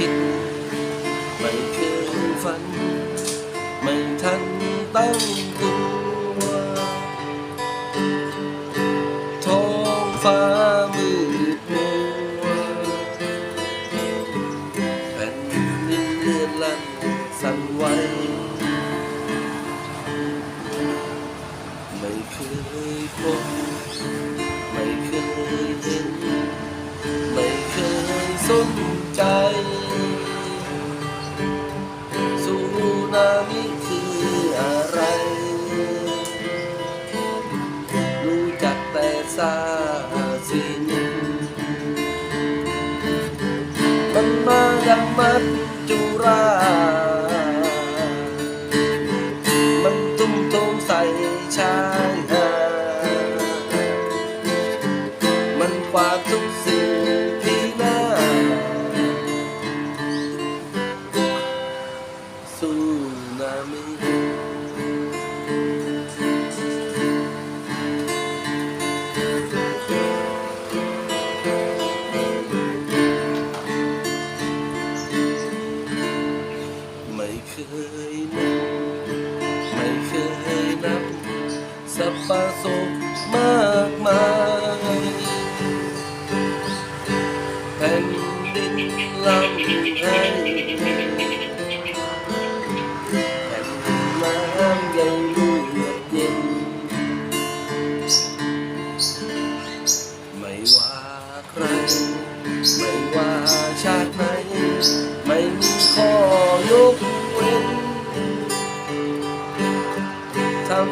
คิด ไม่เคยฝัน ไม่ทันตั้งตัวท้องฟ้ามืดมัวแผ่นดินเลื่อนลั่นสั่นไหวไม่เคยพบไม่เคยเห็นไม่เคยสนใจ sasin Memadam mencurah. นลำให้แผ่นดินน้ำใหญ่ลูกเย็นไม่ว่าใคร ไม่ว่าชาติไหน ไม่มีข้อยกเว้นธรร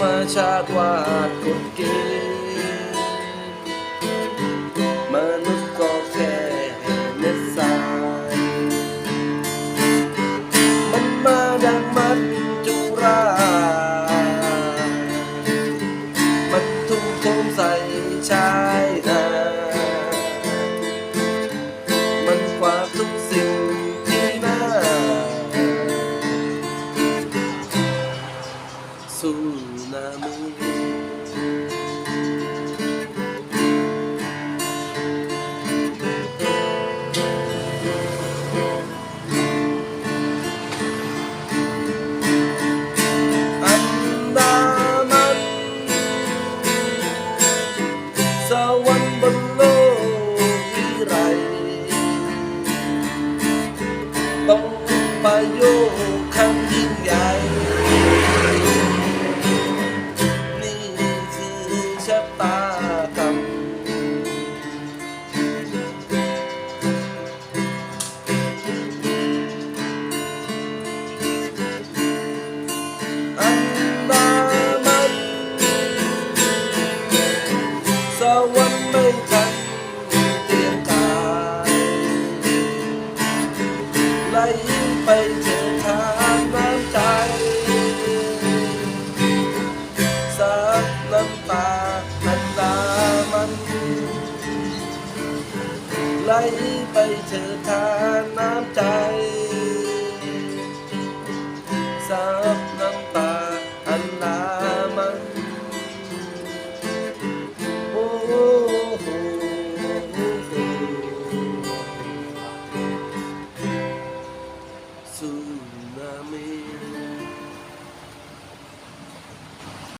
มชาติวาดกฎเกณฑ์ นา เธอทางน้ำใจซับน้ำตาอันดามันไหลไปเธอทางน้ำใจ